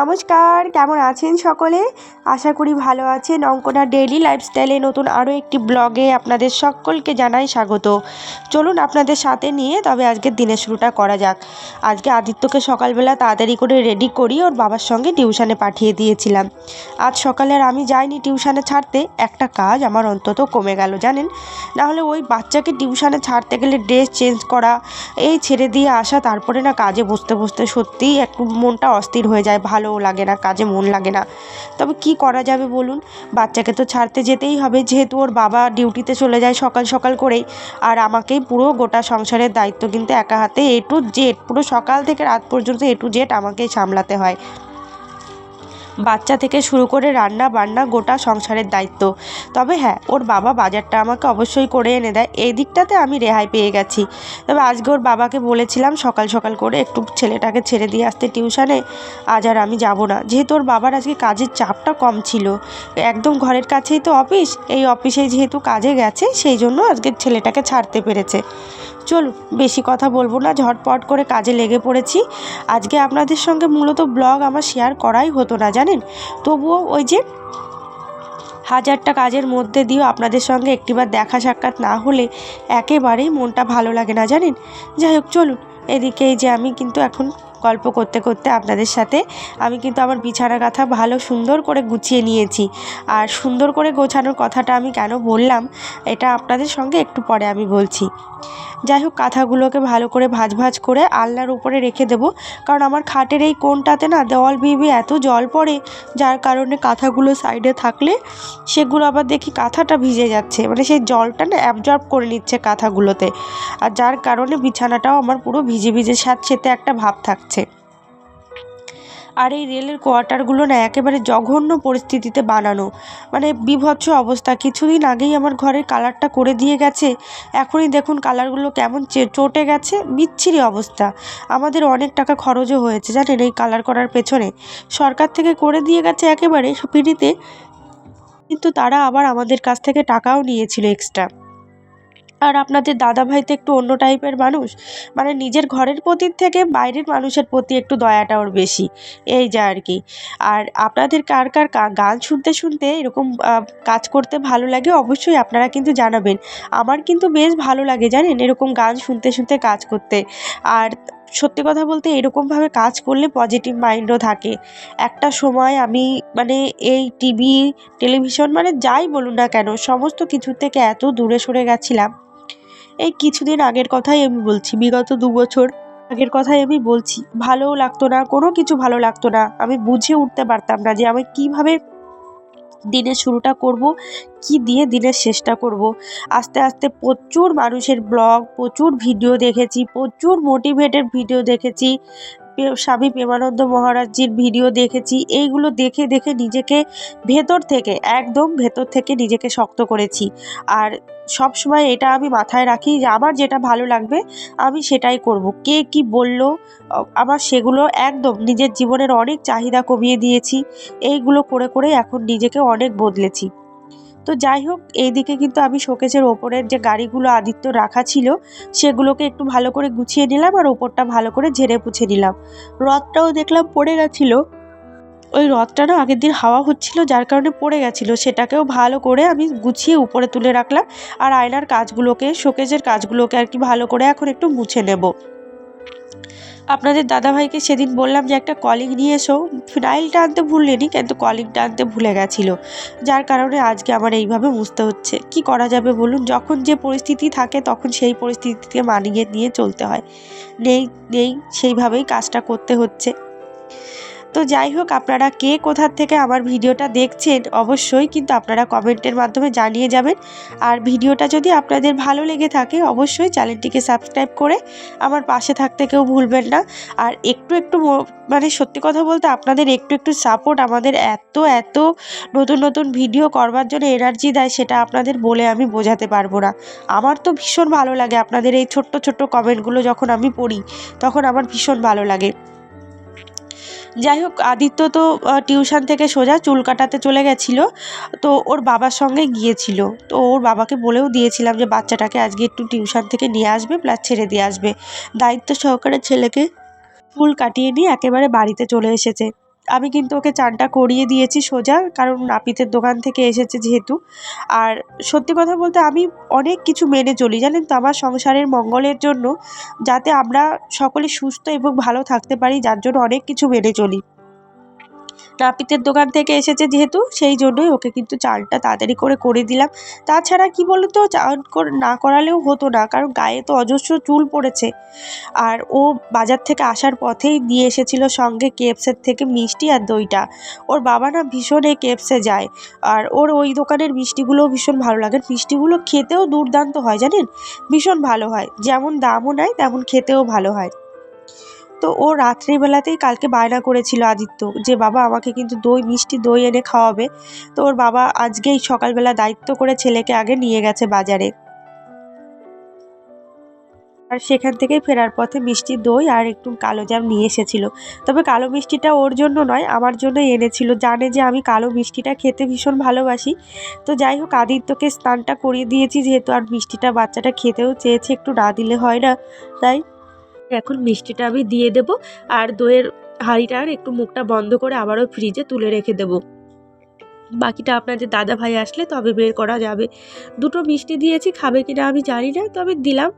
নমস্কার, কেমন আছেন সকলে? আশা করি ভালো আছেন। অঙ্কনা ডেইলি লাইফস্টাইলে নতুন আরও একটি ব্লগে আপনাদের সকলকে জানাই স্বাগত। চলুন আপনাদের সাথে নিয়ে তবে আজকের দিনের শুরুটা করা যাক। আজকে আদিত্যকে সকালবেলা তাড়াতাড়ি করে রেডি করি ওর বাবার সঙ্গে টিউশনে পাঠিয়ে দিয়েছিলাম। আজ সকালে আর আমি যাইনি টিউশনে ছাড়তে। একটা কাজ আমার অন্তত কমে গেল, জানেন? নাহলে ওই বাচ্চাকে টিউশনে ছাড়তে গেলে ড্রেস চেঞ্জ করা, এই ছেড়ে দিয়ে আসা, তারপরে না কাজে বসতে বসতে সত্যিই একটু মনটা অস্থির হয়ে যায় ভালোও লাগে না, কাজে মন লাগে না। তবে কি করা যাবে বলুন? বাচ্চাকে তো ছাড়তে যেতেই হবে, যেহেতু ওর বাবা ডিউটিতে চলে যায় সকাল সকাল করেই। আর আমাকেই পুরো গোটা সংসারের দায়িত্ব কিন্তু একা হাতে, এ টু জেড, পুরো সকাল থেকে রাত পর্যন্ত এ টু জেড আমাকেই সামলাতে হয়। বাচ্চা থেকে শুরু করে রান্না বান্না গোটা সংসারের দায়িত্ব। তবে হ্যাঁ ওর বাবা বাজারটা আমাকে অবশ্যই করে এনে দেয়। এই দিকটাতে আমি রেহাই পেয়ে গেছি। তবে আজকে ওর বাবাকে বলেছিলাম সকাল সকাল করে একটু ছেলেটাকে ছেড়ে দিয়ে আসতে টিউশনে। আজ আর আমি যাব না। যেহেতু ওর বাবার আজকে কাজের চাপটা কম ছিল। একদম ঘরের কাছেই তো অফিস। এই অফিসে যেহেতু কাজে গেছে, সেই জন্য আজকে ছেলেটাকে ছাড়তে পেরেছে। চলুন বেশি কথা বলব না, ঝটপট করে কাজে লেগে পড়েছি। আজকে আপনাদের সঙ্গে মূলত ব্লগ আমার শেয়ার করাই হতো না, জানেন? তবুও ওই যে হাজারটা কাজের মধ্যে দিয়েও আপনাদের সঙ্গে একটিবার দেখা সাক্ষাৎ না হলে একেবারেই মনটা ভালো লাগে না, জানেন? যাই হোক, চলুন, এদিকে যে আমি কিন্তু এখন গল্প করতে করতে আপনাদের সাথে, আমি কিন্তু আমার বিছানা কাঁথা ভালো সুন্দর করে গুছিয়ে নিয়েছি। আর সুন্দর করে গোছানোর কথাটা আমি কেন বললাম, এটা আপনাদের সঙ্গে একটু পরে আমি বলছি। যাই হোক, কাঁথাগুলোকে ভালো করে ভাজ ভাজ করে আলনার উপরে রেখে দেব। কারণ আমার খাটের এই কোণটাতে না দেওয়াল বিয়ে এত জল পড়ে, যার কারণে কাঁথাগুলো সাইডে থাকলে সেগুলো আবার দেখি কাঁথাটা ভিজে যাচ্ছে। মানে সেই জলটা না অ্যাবজর্ব করে নিচ্ছে কাঁথাগুলোতে। আর যার কারণে বিছানাটাও আমার পুরো ভিজে ভিজে স্যাঁতসেঁতে একটা ভাব থাকছে। আর এই রেলের কোয়ার্টারগুলো না একেবারে জঘন্য পরিস্থিতিতে বানানো। মানে বিভৎস অবস্থা। কিছুদিন আগেই আমার ঘরের কালারটা করে দিয়ে গেছে। এখনই দেখুন কালারগুলো কেমন চটে গেছে। বিচ্ছিরি অবস্থা। আমাদের অনেক টাকা খরচও হয়েছে, জানেন এই কালার করার পেছনে। সরকার থেকে করে দিয়ে গেছে একেবারে ফ্রিতে কিন্তু তারা আবার আমাদের কাছ থেকে টাকাও নিয়েছিল এক্সট্রা। আর আপনাদের দাদাভাই তো একটু অন্য টাইপের মানুষ মানে নিজের ঘরের প্রতির থেকে বাইরের মানুষের প্রতি একটু দয়াটা ওর বেশি, এই যা আর কি। আর আপনাদের কার কার গান শুনতে শুনতে এরকম কাজ করতে ভালো লাগে অবশ্যই আপনারা কিন্তু জানাবেন। আমার কিন্তু বেশ ভালো লাগে জানেন এরকম গান শুনতে শুনতে কাজ করতে। আর সত্যি কথা বলতে এরকমভাবে কাজ করলে পজিটিভ মাইন্ডও থাকে। একটা সময় আমি মানে এই টিভি, টেলিভিশন মানে যাই বলুন না কেন, সমস্ত কিছু থেকে এত দূরে সরে গেছিলাম। এই কিছুদিন আগের কথাই আমি বলছি, বিগত দু বছর আগের কথাই আমি বলছি, ভালোও লাগতো না, কোনো কিছু ভালো লাগতো না। আমি বুঝে উঠতে পারতাম না যে আমি কীভাবে দিনের শুরুটা করব, কি দিয়ে দিনের শেষটা করব। আস্তে আস্তে প্রচুর মানুষের ব্লগ, প্রচুর ভিডিও দেখেছি, প্রচুর মোটিভেটেড ভিডিও দেখেছি। স্বামী প্রেমানন্দ মহারাজজির ভিডিও দেখেছি। এইগুলো দেখে দেখে নিজেকে ভেতর থেকে, একদম ভেতর থেকে নিজেকে শক্ত করেছি। আর সব সময় এটা আমি মাথায় রাখি যে আমার যেটা ভালো লাগবে, আমি সেটাই করব। কে কি বলল, আমার সেগুলো একদম নিজের জীবনের অনেক চাহিদা কমিয়ে দিয়েছি। এইগুলো করে করে এখন নিজেকে অনেক বদলেছি। তো যাই হোক, এইদিকে কিন্তু আমি শোকেসের ওপরের যে গাড়িগুলো আদিত্য রাখা ছিল, সেগুলোকে একটু ভালো করে গুছিয়ে নিলাম আর ওপরটা ভালো করে ঝেড়ে পুছে নিলাম। রথটাও দেখলাম পড়ে গেছিল। ওই রথটা না আগের দিন হাওয়া হচ্ছিল, যার কারণে পড়ে গেছিল। সেটাকেও ভালো করে আমি গুছিয়ে উপরে তুলে রাখলাম আর আয়নার কাজগুলোকে, শোকেজের কাজগুলোকে আর কি ভালো করে এখন একটু মুছে নেব। আপনাদের দাদাভাইকে সেদিন বললাম যে, একটা কলিং নিয়ে এসো। ফিনাইলটা আনতে ভুললেনি কিন্তু কলিংটা আনতে ভুলে গেছিল। যার কারণে আজকে আমার এইভাবে মুছতে হচ্ছে। কি করা যাবে বলুন? যখন যে পরিস্থিতি থাকে, তখন সেই পরিস্থিতিকে মানিয়ে নিয়ে চলতে হয়। নেই নেই, সেইভাবেই কাজটা করতে হচ্ছে। তো যাই হোক, আপনারা কে কোথার থেকে আমার ভিডিওটা দেখছেন, অবশ্যই কিন্তু আপনারা কমেন্টের মাধ্যমে জানিয়ে যাবেন। আর ভিডিওটা যদি আপনাদের ভালো লেগে থাকে, অবশ্যই চ্যানেলটিকে সাবস্ক্রাইব করে আমার পাশে থাকতে কেউ ভুলবেন না। আর একটু একটু মানে সত্যি কথা বলতে আপনাদের একটু একটু সাপোর্ট আমাদের এত এত নতুন নতুন ভিডিও করবার জন্য এনার্জি দেয়, সেটা আপনাদের বলে আমি বোঝাতে পারব না। আমার তো ভীষণ ভালো লাগে আপনাদের এই ছোট্ট ছোট্ট কমেন্টগুলো যখন আমি পড়ি, তখন আমার ভীষণ ভালো লাগে। যাই হোক, আদিত্য তো টিউশন থেকে সোজা চুল কাটাতে চলে গেছিল। তো ওর বাবার সঙ্গে গিয়েছিল। তো ওর বাবাকে বলেও দিয়েছিলাম যে, বাচ্চাটাকে আজকে একটু টিউশন থেকে নিয়ে আসবে প্লাস ছেড়ে দিয়ে আসবে। দায়িত্ব সহকারে ছেলেকে চুল কাটিয়ে নিয়ে একেবারে বাড়িতে চলে এসেছে। আমি কিন্তু ওকে চানটা করিয়ে দিয়েছি সোজা, কারণ নাপিতের দোকান থেকে এসেছে যেহেতু। আর সত্যি কথা বলতে আমি অনেক কিছু মেনে চলি, জানেন তো? আমার সংসারের মঙ্গলের জন্য যাতে আমরা সকলে সুস্থ এবং ভালো থাকতে পারি, যার জন্য অনেক কিছু মেনে চলি। নাপিতের দোকান থেকে এসেছে যেহেতু, সেই জন্যই ওকে কিন্তু চানটা তাড়াতাড়ি করে করে দিলাম। তাছাড়া কি বলুন তো চান না করালেও হতো না, কারণ গায়ে তো অজস্র চুল পড়েছে। আর ও বাজার থেকে আসার পথেই নিয়ে এসেছিল সঙ্গে কেপসের থেকে মিষ্টি আর দইটা। ওর বাবা না ভীষণ এই কেপসে যায়। আর ওর ওই দোকানের মিষ্টিগুলোও ভীষণ ভালো লাগে। মিষ্টিগুলো খেতেও দুর্দান্ত হয়, জানেন? ভীষণ ভালো হয়। যেমন দামও নেয় তেমন খেতেও ভালো হয়। তো ও রাত্রিবেলাতেই কালকে বায়না করেছিল আদিত্য যে, বাবা, আমাকে কিন্তু দই, মিষ্টি দই এনে খাওয়াবে। তো ওর বাবা আজকেই সকালবেলা দায়িত্ব করে ছেলেকে আগে নিয়ে গেছে বাজারে। আর সেখান থেকেই ফেরার পথে মিষ্টি দই আর একটু কালো জাম নিয়ে এসেছিল। তবে কালো মিষ্টিটা ওর জন্য নয়, আমার জন্যই এনেছিল। জানে যে আমি কালো মিষ্টিটা খেতে ভীষণ ভালোবাসি। তো যাই হোক, আদিত্যকে স্নানটা করিয়ে দিয়েছি, যেহেতু আর মিষ্টিটা বাচ্চাটা খেতেও চেয়েছে, একটু না দিলে হয় না, তাই এখন মিষ্টিটা আমি দিয়ে দেব আর দইয়ের হাঁড়িটার একটু মুখটা বন্ধ করে আবারও ফ্রিজে তুলে রেখে দেব। বাকিটা আপনাদের দাদা ভাই আসলে তবে বের করা যাবে। দুটো মিষ্টি দিয়েছি, খাবে কিনা আমি জানি না, তবে দিলাম,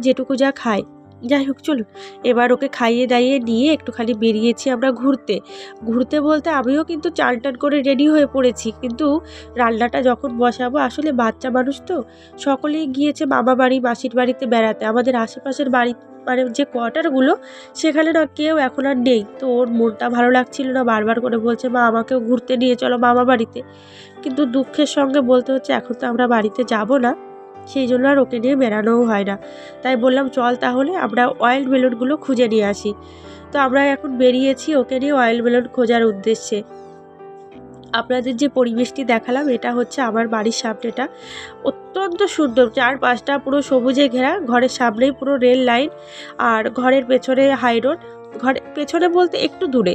যেটুকু যা খায়। যাই হোক, চলুন। এবার ওকে খাইয়ে দাইয়ে নিয়ে একটুখানি বেরিয়েছি আমরা ঘুরতে। ঘুরতে বলতে আমিও কিন্তু চান টান করে রেডি হয়ে পড়েছি, কিন্তু রান্নাটা যখন বসাবো, আসলে বাচ্চা মানুষ তো, সকলেই গিয়েছে মামা বাড়ি মাসির বাড়িতে বেড়াতে। আমাদের আশেপাশের বাড়ি মানে যে কোয়ার্টারগুলো, সেখানে না কেউ এখন আর নেই। তো ওর মনটা ভালো লাগছিল না, বারবার করে বলছে, মা, আমাকেও ঘুরতে নিয়ে চলো মামা বাড়িতে। কিন্তু দুঃখের সঙ্গে বলতে হচ্ছে, এখন তো আমরা বাড়িতে যাব না। সেই জন্য আর ওকে নিয়ে বেরানোও হয় না। তাই বললাম, চল তাহলে, আমরা অয়েল বেলুনগুলো খুঁজে নিয়ে আসি। তো আমরা এখন বেরিয়েছি ওকে নিয়ে অয়েল বেলুন খোঁজার উদ্দেশ্যে। আপনাদের যে পরিবেশটি দেখালাম, এটা হচ্ছে আমার বাড়ির সামনেটা অত্যন্ত সুন্দর, চারপাশটা পুরো সবুজে ঘেরা, ঘরের সামনেই পুরো রেল লাইন আর ঘরের পেছনে হাই রোড। ঘরে পেছনে বলতে একটু দূরে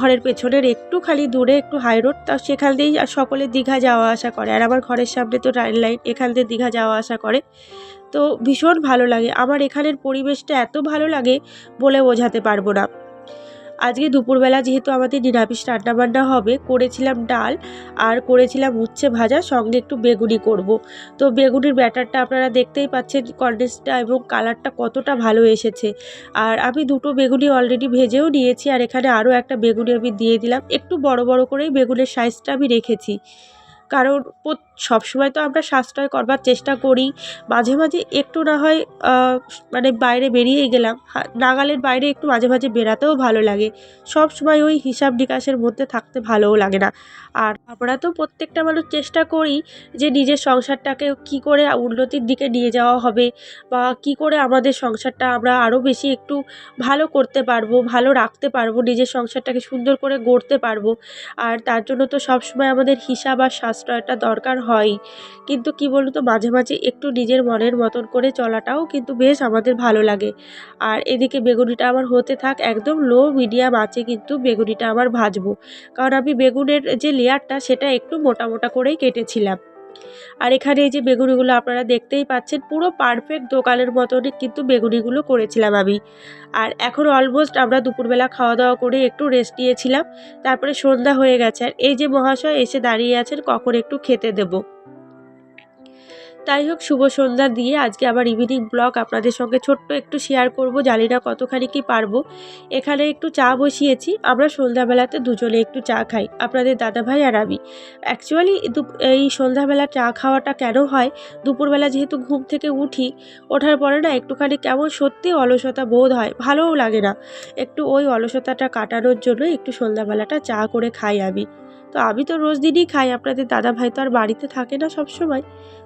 ঘরের পেছনের একটু খালি দূরে একটু হাই রোড, তা সেখান দিয়েই সকলে দীঘা যাওয়া আসা করে। আর আমার ঘরের সামনে তো রেল লাইন, এখান দিয়ে দীঘা যাওয়া আসা করে। তো ভীষণ ভালো লাগে। আমার এখানের পরিবেশটা এত ভালো লাগে বলে বোঝাতে পারব না। আজকে দুপুরবেলা যেহেতু আমাদের নিরামিষ রান্নাবান্না হবে, করেছিলাম ডাল আর করেছিলাম উচ্ছে ভাজা, সঙ্গে একটু বেগুনি করব। তো বেগুনির ব্যাটারটা আপনারা দেখতেই পাচ্ছেন কন্ডেন্সটা এবং কালারটা কতটা ভালো এসেছে। আর আমি দুটো বেগুনি অলরেডি ভেজেও নিয়েছি আর এখানে আরও একটা বেগুনি আমি দিয়ে দিলাম। একটু বড় বড় করেই বেগুনের সাইজটা আমি রেখেছি। কারণ সবসময় তো আমরা সাশ্রয় করবার চেষ্টা করি। মাঝে মাঝে একটু না হয় মানে বাইরে বেরিয়ে গেলাম। নাগালের বাইরে একটু মাঝে মাঝে বেরাতেও ভালো লাগে। সব সময় ওই হিসাব নিকাশের মধ্যে থাকতে ভালোও লাগে না। আর আমরা তো প্রত্যেকটা মানুষ চেষ্টা করি যে নিজের সংসারটাকে কি করে উন্নতির দিকে নিয়ে যাওয়া হবে বা কি করে আমাদের সংসারটা আমরা আরও বেশি একটু ভালো করতে পারব, ভালো রাখতে পারব, নিজের সংসারটাকে সুন্দর করে গড়তে পারব। আর তার জন্য তো সবসময় আমাদের হিসাব আর সাশ্রয়টা দরকার হয়। কিন্তু কি বলুন তো মাঝে মাঝে একটু নিজের মনের মতন করে চলাটাও কিন্তু বেশ আমাদের ভালো লাগে। আর এদিকে বেগুনিটা আমার হতে থাক, একদম লো মিডিয়াম আছে কিন্তু বেগুনিটা আমার ভাজবো। কারণ আমি বেগুনের যে লেয়ারটা, সেটা একটু মোটা মোটা করেই কেটেছিলাম। আর এখানে এই যে বেগুনিগুলো আপনারা দেখতেই পাচ্ছেন, পুরো পারফেক্ট দোকানের মতনই কিন্তু বেগুনিগুলো করেছিলাম আমি। আর এখন অলমোস্ট আমরা দুপুরবেলা খাওয়া দাওয়া করে একটু রেস্ট নিয়েছিলাম, তারপরে সন্ধ্যা হয়ে গেছে। আর এই যে মহাশয় এসে দাঁড়িয়ে আছেন, কখন একটু খেতে দেবো। তাই হোক, শুভ সন্ধ্যা দিয়ে আজকে আবার ইভিনিং ব্লগ আপনাদের সঙ্গে ছোট্ট একটু শেয়ার করব। জানি না কতখানি কি পারব। এখানে একটু চা বসিয়েছি। আমরা সন্ধ্যাবেলাতে দুজনে একটু চা খাই। আপনাদের দাদাভাই আর আমি। অ্যাকচুয়ালি এই সন্ধ্যাবেলা চা খাওয়াটা কেন হয়? দুপুরবেলা যেহেতু ঘুম থেকে উঠি, ওঠার পরে না একটুখানি কেমন সত্যি অলসতা বোধ হয়। ভালোও লাগে না। একটু ওই অলসতাটা কাটানোর জন্য একটু সন্ধ্যাবেলাটা চা করে খাই আমি। তো আমি তো রোজ দিনই খাই। আপনাদের দাদা ভাই তো আর বাড়িতে থাকে না সব সময়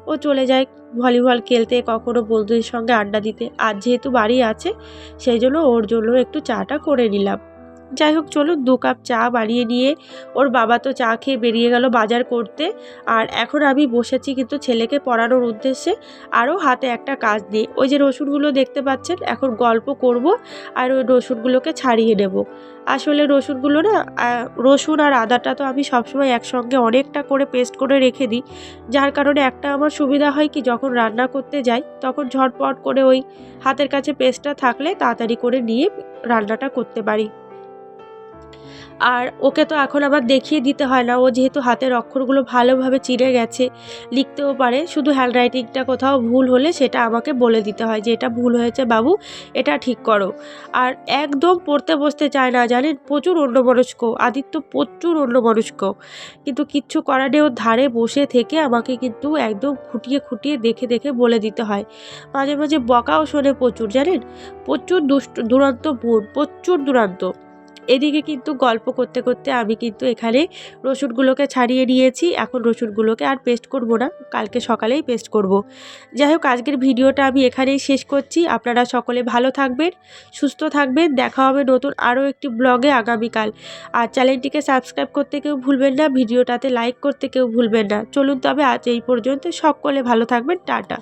ও চলে যায় ভলিবল খেলতে, কখনো বন্ধুদের সঙ্গে আড্ডা দিতে। আর যেহেতু বাড়ি আছে, সেই জন্য ওর জন্য একটু চাটা করে নিলাম। যাই হোক চলুন দু কাপ চা বানিয়ে নিয়ে ওর বাবা তো চা খেয়ে বেরিয়ে গেল বাজার করতে। আর এখন আমি বসেছি কিন্তু ছেলেকে পড়ানোর উদ্দেশ্যে। আরও হাতে একটা কাজ নিয়ে ওই যে রসুনগুলো দেখতে পাচ্ছেন, এখন গল্প করব আর ওই রসুনগুলোকে ছাড়িয়ে নেব। আসলে রসুনগুলো না রসুন আর আদাটা তো আমি সবসময় একসঙ্গে অনেকটা করে পেস্ট করে রেখে দিই। যার কারণে একটা আমার সুবিধা হয় কি, যখন রান্না করতে যাই, তখন ঝটপট করে ওই হাতের কাছে পেস্টটা থাকলে তাড়াতাড়ি করে নিয়ে রান্নাটা করতে পারি। আর ওকে তো এখন আবার দেখিয়ে দিতে হয় না। ও যেহেতু হাতের অক্ষরগুলো ভালোভাবে চিড়ে গেছে, লিখতেও পারে। শুধু হ্যান্ডরাইটিংটা কোথাও ভুল হলে সেটা আমাকে বলে দিতে হয় যে এটা ভুল হয়েছে বাবু, এটা ঠিক করো। আর একদম পড়তে বসতে চায় না, জানেন? প্রচুর অন্যমনস্ক, আদিত্য প্রচুর অন্যমনস্ক। কিন্তু কিচ্ছু করার নেই, ওর ধারে বসে থেকে আমাকে কিন্তু একদম খুঁটিয়ে খুঁটিয়ে দেখে দেখে বলে দিতে হয়। মাঝে মাঝে বকাও শোনে প্রচুর, জানেন? প্রচুর দুষ্ট দুরন্ত বোন প্রচুর দুরান্ত। এদিকে কিন্তু গল্প করতে করতে আমি কিন্তু এখানে রসুনগুলোকে ছাড়িয়ে নিয়েছি। এখন রসুনগুলোকে আর পেস্ট করব না। কালকে সকালেই পেস্ট করব। যাই হোক, আজকের ভিডিওটা আমি এখানেই শেষ করছি। আপনারা সকলে ভালো থাকবেন, সুস্থ থাকবেন। দেখা হবে নতুন আরও একটি ব্লগে আগামীকাল। আর চ্যানেলটিকে সাবস্ক্রাইব করতে কেউ ভুলবেন না। ভিডিওটাতে লাইক করতে কেউ ভুলবেন না। চলুন তবে আজ এই পর্যন্ত। সকলে ভালো থাকবেন। টাটা।